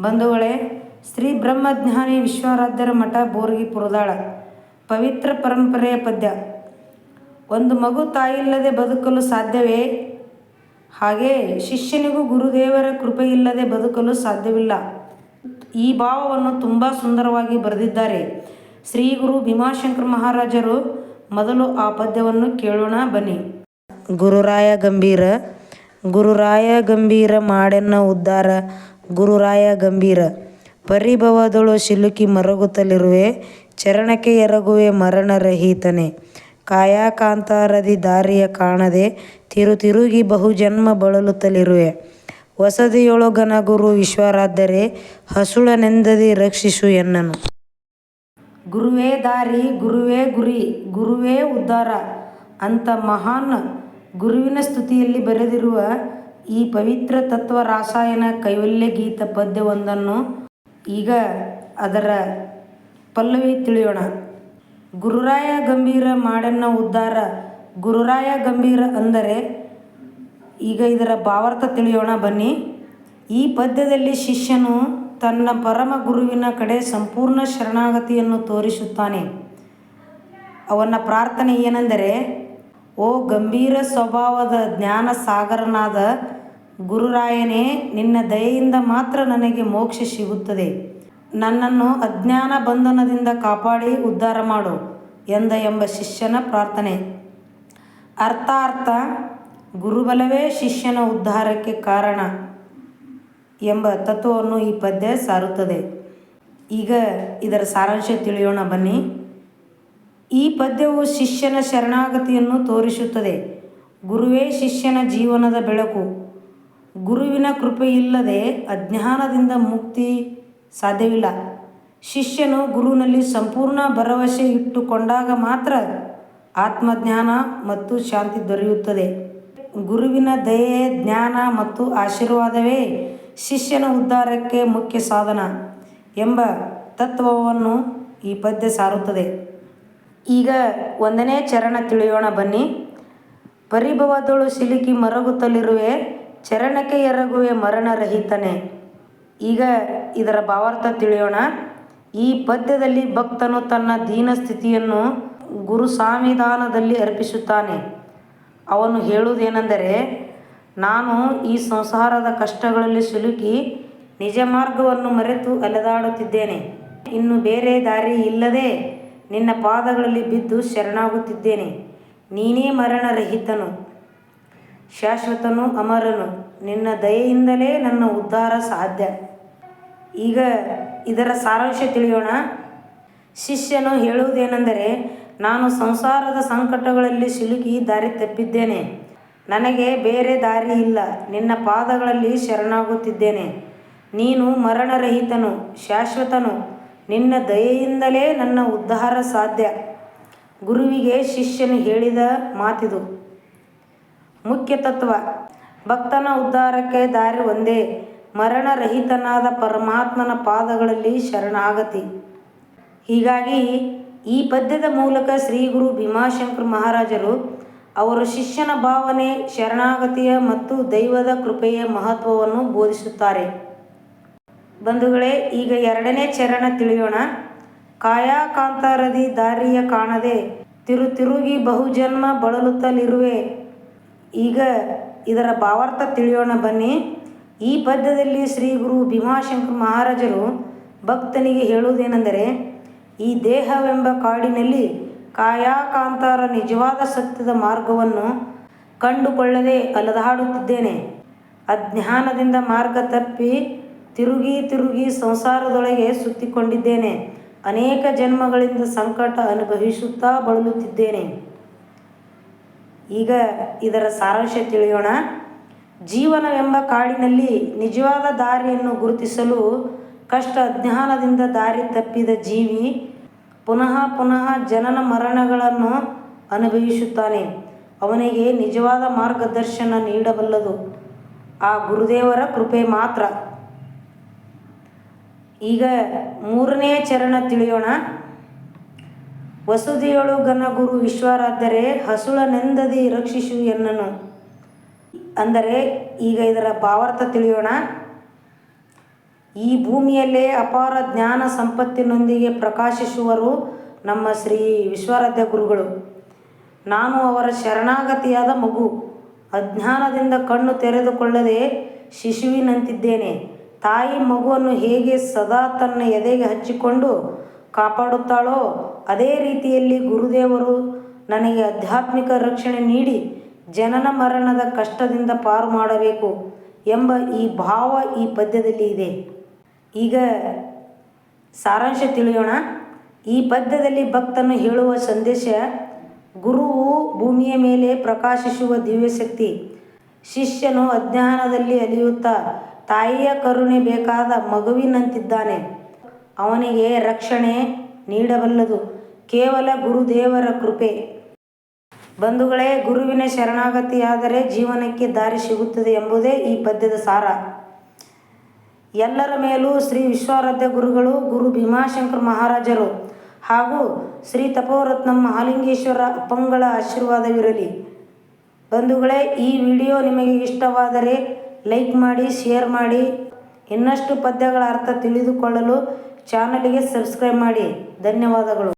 ಬಂಧುಗಳೇ, ಶ್ರೀ ಬ್ರಹ್ಮಜ್ಞಾನಿ ವಿಶ್ವಾರಾಧ್ಯರ ಮಠ ಬೋರ್ಗಿ ಪುರದಾಳ, ಪವಿತ್ರ ಪರಂಪರೆಯ ಪದ್ಯ. ಒಂದು ಮಗು ತಾಯಿಲ್ಲದೆ ಬದುಕಲು ಸಾಧ್ಯವೇ? ಹಾಗೆ ಶಿಷ್ಯನಿಗೂ ಗುರುದೇವರ ಕೃಪೆಯಿಲ್ಲದೆ ಬದುಕಲು ಸಾಧ್ಯವಿಲ್ಲ. ಈ ಭಾವವನ್ನು ತುಂಬ ಸುಂದರವಾಗಿ ಬರೆದಿದ್ದಾರೆ. ಶ್ರೀ ಗುರು ಭೀಮಾಶಂಕರ ಮಹಾರಾಜರು, ಮೊದಲು ಆ ಪದ್ಯವನ್ನು ಕೇಳೋಣ ಬನ್ನಿ. ಗುರುರಾಯ ಗಂಭೀರ ಗುರುರಾಯ ಗಂಭೀರ ಮಾಡೆನ್ನ ಉದ್ಧಾರ ಗುರುರಾಯ ಗಂಭೀರ. ಪರಿಭವದೊಳು ಸಿಲುಕಿ ಮರಗುತ್ತಲಿರುವೆ, ಚರಣಕ್ಕೆ ಎರಗುವೆ ಮರಣರಹಿತನೆ. ಕಾಯಾಕಾಂತಾರದಿ ದಾರಿಯ ಕಾಣದೆ ತಿರು ತಿರುಗಿ ಬಹುಜನ್ಮ ಬಳಲುತ್ತಲಿರುವೆ. ವಸದಿಯೊಳಗನ ಗುರು ವಿಶ್ವರಾದರೆ ಹಸುಳನೆಂದದಿ ರಕ್ಷಿಸು ಎನ್ನನು. ಗುರುವೇ ದಾರಿ, ಗುರುವೇ ಗುರಿ, ಗುರುವೇ ಉದ್ಧಾರ. ಅಂತ ಮಹಾನ್ ಗುರುವಿನ ಸ್ತುತಿಯಲ್ಲಿ ಬರೆದಿರುವ ಈ ಪವಿತ್ರ ತತ್ವ ರಾಸಾಯನ ಕೈವಲ್ಯ ಗೀತ ಪದ್ಯವೊಂದನ್ನು ಈಗ ಅದರ ಪಲ್ಲವಿ ತಿಳಿಯೋಣ. ಗುರುರಾಯ ಗಂಭೀರ ಮಾಡೆನ್ನ ಉದ್ಧಾರ ಗುರುರಾಯ ಗಂಭೀರ ಅಂದರೆ ಈಗ ಇದರ ಭಾವಾರ್ಥ ತಿಳಿಯೋಣ ಬನ್ನಿ. ಈ ಪದ್ಯದಲ್ಲಿ ಶಿಷ್ಯನು ತನ್ನ ಪರಮ ಗುರುವಿನ ಕಡೆ ಸಂಪೂರ್ಣ ಶರಣಾಗತಿಯನ್ನು ತೋರಿಸುತ್ತಾನೆ. ಅವನ ಪ್ರಾರ್ಥನೆ ಏನೆಂದರೆ ಓ ಗಂಭೀರ ಸ್ವಭಾವದ ಜ್ಞಾನ ಸಾಗರನಾದ ಗುರುರಾಯನೇ, ನಿನ್ನ ದಯೆಯಿಂದ ಮಾತ್ರ ನನಗೆ ಮೋಕ್ಷ ಸಿಗುತ್ತದೆ. ನನ್ನನ್ನು ಅಜ್ಞಾನ ಬಂಧನದಿಂದ ಕಾಪಾಡಿ ಉದ್ಧಾರ ಮಾಡು ಎಂದ ಎಂಬ ಶಿಷ್ಯನ ಪ್ರಾರ್ಥನೆ. ಅರ್ಥಾರ್ಥ, ಗುರುಬಲವೇ ಶಿಷ್ಯನ ಉದ್ಧಾರಕ್ಕೆ ಕಾರಣ ಎಂಬ ತತ್ವವನ್ನು ಈ ಪದ್ಯ ಸಾರುತ್ತದೆ. ಈಗ ಇದರ ಸಾರಾಂಶ ತಿಳಿಯೋಣ ಬನ್ನಿ. ಈ ಪದ್ಯವು ಶಿಷ್ಯನ ಶರಣಾಗತಿಯನ್ನು ತೋರಿಸುತ್ತದೆ. ಗುರುವೇ ಶಿಷ್ಯನ ಜೀವನದ ಬೆಳಕು. ಗುರುವಿನ ಕೃಪೆಯಿಲ್ಲದೆ ಅಜ್ಞಾನದಿಂದ ಮುಕ್ತಿ ಸಾಧ್ಯವಿಲ್ಲ. ಶಿಷ್ಯನು ಗುರುವಿನಲ್ಲಿ ಸಂಪೂರ್ಣ ಭರವಸೆ ಇಟ್ಟುಕೊಂಡಾಗ ಮಾತ್ರ ಆತ್ಮಜ್ಞಾನ ಮತ್ತು ಶಾಂತಿ ದೊರೆಯುತ್ತದೆ. ಗುರುವಿನ ದಯೆ, ಜ್ಞಾನ ಮತ್ತು ಆಶೀರ್ವಾದವೇ ಶಿಷ್ಯನ ಉದ್ಧಾರಕ್ಕೆ ಮುಖ್ಯ ಸಾಧನ ಎಂಬ ತತ್ವವನ್ನು ಈ ಪದ್ಯ ಸಾರುತ್ತದೆ. ಈಗ ಒಂದನೇ ಚರಣ ತಿಳಿಯೋಣ ಬನ್ನಿ. ಪರಿಭವದೊಳು ಸಿಲುಕಿ ಮರಗುತ್ತಲಿರುವೆ, ಚರಣಕ್ಕೆ ಎರಗುವೆ ಮರಣರಹಿತನೆ. ಈಗ ಇದರ ಭಾವಾರ್ಥ ತಿಳಿಯೋಣ. ಈ ಪದ್ಯದಲ್ಲಿ ಭಕ್ತನು ತನ್ನ ದೀನ ಸ್ಥಿತಿಯನ್ನು ಗುರು ಸಾಂವಿಧಾನದಲ್ಲಿ ಅರ್ಪಿಸುತ್ತಾನೆ. ಅವನು ಹೇಳುವುದೇನೆಂದರೆ, ನಾನು ಈ ಸಂಸಾರದ ಕಷ್ಟಗಳಲ್ಲಿ ಸಿಲುಕಿ ನಿಜ ಮಾರ್ಗವನ್ನು ಮರೆತು ಅಲೆದಾಡುತ್ತಿದ್ದೇನೆ. ಇನ್ನು ಬೇರೆ ದಾರಿ ಇಲ್ಲದೆ ನಿನ್ನ ಪಾದಗಳಲ್ಲಿ ಬಿದ್ದು ಶರಣಾಗುತ್ತಿದ್ದೇನೆ. ನೀನೇ ಮರಣರಹಿತನು. ಶಾಶ್ವತನು ಅಮರನು. ನಿನ್ನ ದಯೆಯಿಂದಲೇ ನನ್ನ ಉದ್ಧಾರ ಸಾಧ್ಯ. ಈಗ ಇದರ ಸಾರಾಂಶ ತಿಳಿಯೋಣ. ಶಿಷ್ಯನು ಹೇಳುವುದೇನೆಂದರೆ, ನಾನು ಸಂಸಾರದ ಸಂಕಟಗಳಲ್ಲಿ ಸಿಲುಕಿ ದಾರಿ ತಪ್ಪಿದ್ದೇನೆ. ನನಗೆ ಬೇರೆ ದಾರಿ ಇಲ್ಲ. ನಿನ್ನ ಪಾದಗಳಲ್ಲಿ ಶರಣಾಗುತ್ತಿದ್ದೇನೆ. ನೀನು ಮರಣರಹಿತನು, ಶಾಶ್ವತನು. ನಿನ್ನ ದಯೆಯಿಂದಲೇ ನನ್ನ ಉದ್ಧಾರ ಸಾಧ್ಯ. ಗುರುವಿಗೆ ಶಿಷ್ಯನು ಹೇಳಿದ ಮಾತಿದು. ಮುಖ್ಯ ತತ್ವ, ಭಕ್ತನ ಉದ್ಧಾರಕ್ಕೆ ದಾರಿ ಒಂದೇ. ಮರಣರಹಿತನಾದ ಪರಮಾತ್ಮನ ಪಾದಗಳಲ್ಲಿ ಶರಣಾಗತಿ. ಹೀಗಾಗಿ ಈ ಪದ್ಯದ ಮೂಲಕ ಶ್ರೀ ಗುರು ಭೀಮಾಶಂಕರ್ ಮಹಾರಾಜರು ಅವರು ಶಿಷ್ಯನ ಭಾವನೆ, ಶರಣಾಗತಿಯ ಮತ್ತು ದೈವದ ಕೃಪೆಯ ಮಹತ್ವವನ್ನು ಬೋಧಿಸುತ್ತಾರೆ. ಬಂಧುಗಳೇ, ಈಗ ಎರಡನೇ ಚರಣ ತಿಳಿಯೋಣ. ಕಾಯಾಕಾಂತಾರದಿ ದಾರಿಯ ಕಾಣದೆ ತಿರು ತಿರುಗಿ ಬಹುಜನ್ಮ ಬಳಲುತ್ತಲಿರುವೆ ಈಗ ಇದರ ಭಾವಾರ್ಥ ತಿಳಿಯೋಣ ಬನ್ನಿ. ಈ ಪದ್ಯದಲ್ಲಿ ಶ್ರೀ ಗುರು ಭೀಮಾಶಂಕರ್ ಮಹಾರಾಜರು ಭಕ್ತನಿಗೆ ಹೇಳುವುದೇನೆಂದರೆ, ಈ ದೇಹವೆಂಬ ಕಾಡಿನಲ್ಲಿ ಕಾಯಾಕಾಂತಾರ ನಿಜವಾದ ಸತ್ಯದ ಮಾರ್ಗವನ್ನು ಕಂಡುಕೊಳ್ಳದೆ ಅಲದಾಡುತ್ತಿದ್ದೇನೆ. ಅಜ್ಞಾನದಿಂದ ಮಾರ್ಗ ತಪ್ಪಿ ತಿರುಗಿ ತಿರುಗಿ ಸಂಸಾರದೊಳಗೆ ಸುತ್ತಿಕೊಂಡಿದ್ದೇನೆ. ಅನೇಕ ಜನ್ಮಗಳಿಂದ ಸಂಕಟ ಅನುಭವಿಸುತ್ತಾ ಬಳಲುತ್ತಿದ್ದೇನೆ. ಈಗ ಇದರ ಸಾರಾಂಶ ತಿಳಿಯೋಣ. ಜೀವನವೆಂಬ ಕಾಡಿನಲ್ಲಿ ನಿಜವಾದ ದಾರಿಯನ್ನು ಗುರುತಿಸಲು ಕಷ್ಟ ಅಜ್ಞಾನದಿಂದ ದಾರಿ ತಪ್ಪಿದ ಜೀವಿ ಪುನಃ ಪುನಃ ಜನನ ಮರಣಗಳನ್ನು ಅನುಭವಿಸುತ್ತಾನೆ. ಅವನಿಗೆ ನಿಜವಾದ ಮಾರ್ಗದರ್ಶನ ನೀಡಬಲ್ಲದು. ಆ ಗುರುದೇವರ ಕೃಪೆ ಮಾತ್ರ. ಈಗ ಮೂರನೇ ಚರಣ ತಿಳಿಯೋಣ. ವಸುದಿಯೊಳು ಗುರು ವಿಶ್ವರಾದರೆ ಹಸುಳನೆಂದದಿ ರಕ್ಷಿಸು ಎನ್ನನು. ಅಂದರೆ ಈಗ ಇದರ ಭಾವಾರ್ಥ ತಿಳಿಯೋಣ. ಈ ಭೂಮಿಯಲ್ಲೇ ಅಪಾರ ಜ್ಞಾನ ಸಂಪತ್ತಿನೊಂದಿಗೆ ಪ್ರಕಾಶಿಸುವರು ನಮ್ಮ ಶ್ರೀ ವಿಶ್ವಾರಾಧ್ಯ ಗುರುಗಳು. ನಾನು ಅವರ ಶರಣಾಗತಿಯಾದ ಮಗು. ಅಜ್ಞಾನದಿಂದ ಕಣ್ಣು ತೆರೆದುಕೊಳ್ಳದೆ ಶಿಶುವಿನಂತಿದ್ದೇನೆ. ತಾಯಿ ಮಗುವನ್ನು ಹೇಗೆ ಸದಾ ತನ್ನ ಎದೆಗೆ ಹಚ್ಚಿಕೊಂಡು ಕಾಪಾಡುತ್ತಾಳೋ, ಅದೇ ರೀತಿಯಲ್ಲಿ ಗುರುದೇವರು ನನಗೆ ಆಧ್ಯಾತ್ಮಿಕ ರಕ್ಷಣೆ ನೀಡಿ ಜನನ ಮರಣದ ಕಷ್ಟದಿಂದ ಪಾರು ಮಾಡಬೇಕು ಎಂಬ ಈ ಭಾವ ಈ ಪದ್ಯದಲ್ಲಿ ಇದೆ. ಈಗ ಸಾರಾಂಶ ತಿಳಿಯೋಣ. ಈ ಪದ್ಯದಲ್ಲಿ ಭಕ್ತನು ಹೇಳುವ ಸಂದೇಶ, ಗುರುವು ಭೂಮಿಯ ಮೇಲೆ ಪ್ರಕಾಶಿಸುವ ದಿವ್ಯಶಕ್ತಿ. ಶಿಷ್ಯನು ಅಜ್ಞಾನದಲ್ಲಿ ಅಲಿಯುತ್ತಾ ತಾಯಿಯ ಕರುಣೆ ಬೇಕಾದ ಮಗುವಿನಂತಿದ್ದಾನೆ. ಅವನಿಗೆ ರಕ್ಷಣೆ ನೀಡಬಲ್ಲದು. ಕೇವಲ ಗುರುದೇವರ ಕೃಪೆ. ಬಂಧುಗಳೇ, ಗುರುವಿನ ಶರಣಾಗತಿಯಾದರೆ ಜೀವನಕ್ಕೆ ದಾರಿ ಸಿಗುತ್ತದೆ ಎಂಬುದೇ ಈ ಪದ್ಯದ ಸಾರ. ಎಲ್ಲರ ಮೇಲೂ ಶ್ರೀ ವಿಶ್ವಾರಾಧ್ಯ ಗುರುಗಳು, ಗುರು ಭೀಮಾಶಂಕರ್ ಮಹಾರಾಜರು ಹಾಗೂ ಶ್ರೀ ತಪೋರತ್ನಂ ಮಹಾಲಿಂಗೇಶ್ವರ ಅಪ್ಪಂಗಳ ಆಶೀರ್ವಾದವಿರಲಿ. ಬಂಧುಗಳೇ, ಈ ವಿಡಿಯೋ ನಿಮಗೆ ಇಷ್ಟವಾದರೆ ಲೈಕ್ ಮಾಡಿ ಶೇರ್ ಮಾಡಿ. ಇನ್ನಷ್ಟು ಪದ್ಯಗಳ ಅರ್ಥ ತಿಳಿದುಕೊಳ್ಳಲು ಚಾನಲಿಗೆ ಸಬ್ಸ್ಕ್ರೈಬ್ ಮಾಡಿ. ಧನ್ಯವಾದಗಳು.